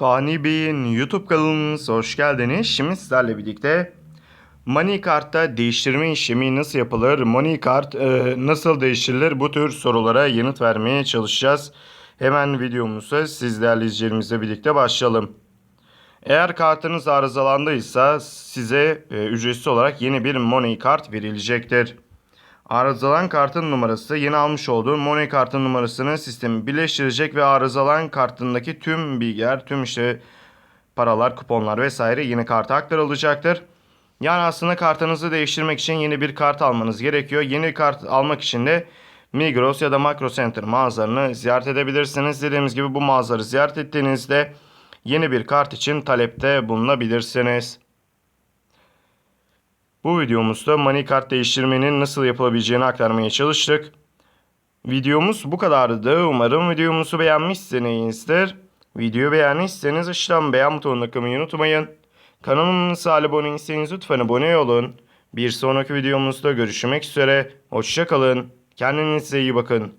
Fani Bey'in YouTube kanalımıza hoş geldiniz. Şimdi sizlerle birlikte Money Kart'ta değiştirme işlemi nasıl yapılır? Money Kart e, nasıl değiştirilir? Bu tür sorulara yanıt vermeye çalışacağız. Hemen videomuza siz izleyicilerimizle birlikte başlayalım. Eğer kartınız arızalandıysa size e, ücretsiz olarak yeni bir Money Kart verilecektir. Arızalan kartın numarası yeni almış olduğun Money kartın numarasını sistemi birleştirecek ve arızalan kartındaki tüm bilgiler, tüm işte paralar, kuponlar vesaire yeni karta aktarılacaktır. Yani aslında kartınızı değiştirmek için yeni bir kart almanız gerekiyor. Yeni kart almak için de Migros ya da Makro Center mağazalarını ziyaret edebilirsiniz. Dediğimiz gibi bu mağazaları ziyaret ettiğinizde yeni bir kart için talepte bulunabilirsiniz. Bu videomuzda money kart değiştirmenin nasıl yapılabileceğini aktarmaya çalıştık. Videomuz bu kadardı. Umarım videomuzu beğenmişsinizdir. Videoyu beğendiyseniz aşağıdan beğen butonuna kılmayı unutmayın. Kanalımıza abone değilseniz lütfen abone olun. Bir sonraki videomuzda görüşmek üzere. Hoşçakalın. Kendinize iyi bakın.